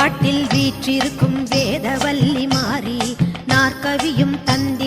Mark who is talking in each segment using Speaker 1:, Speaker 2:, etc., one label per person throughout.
Speaker 1: நாட்டில் வீற்றிருக்கும் வேதவல்லி மாறி நாற்கவியும் தந்தை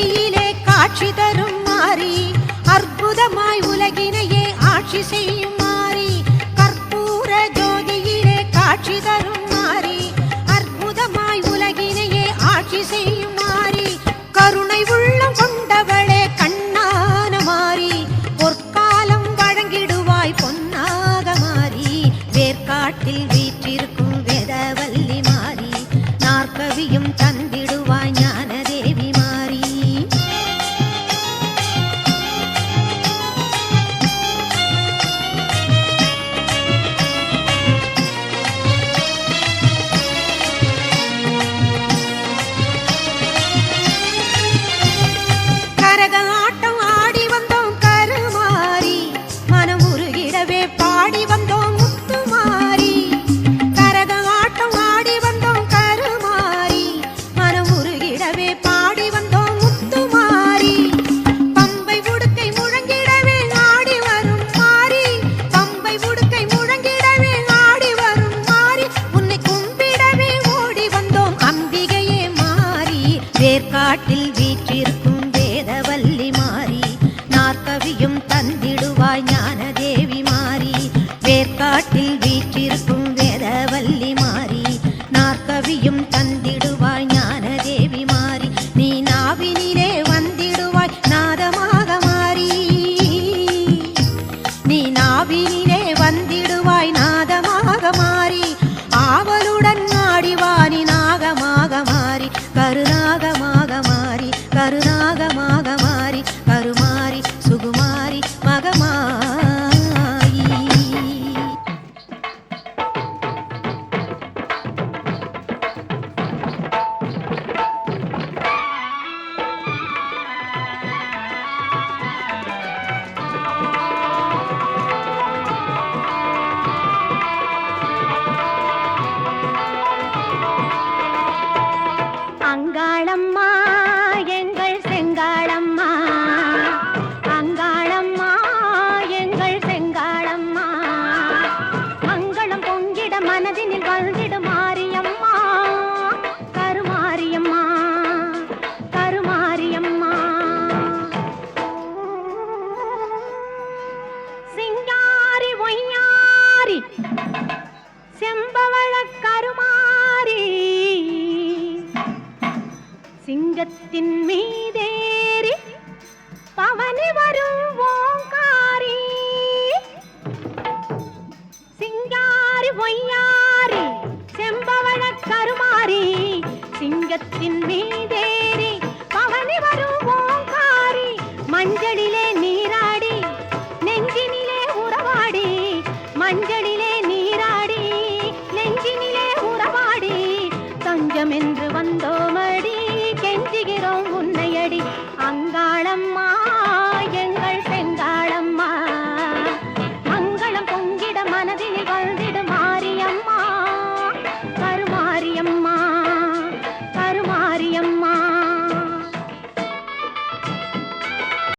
Speaker 1: கதியிலே காட்சி தரும் மாறி அற்புதமாய் உலகினையே ஆட்சி செய்யும் மாறி கற்பூர ஜோதியிலே காட்சி தரும் மாறி அற்புதமாய் உலகினையே ஆட்சி செய்யும் மாறி கருணை உள்ளம் கொண்டவளே கண்ணான மாறி பொற்காலம் வழங்கிடுவாய் பொன்னாக மாறி வேர்காட்டில் வீற்றிருக்கும் வேதவல்லி மாறி நாற்கவியும் தந்திடுவாய் நாட்டில்
Speaker 2: அங்காளம்மா எங்கள் செங்காளம் சிங்கத்தின் மீதேறி பவனி வரும் ஓங்காரி. சிங்காரி பொய்யாரி செம்பவள கருமாரி சிங்கத்தின் மீதே அங்காளம்மா.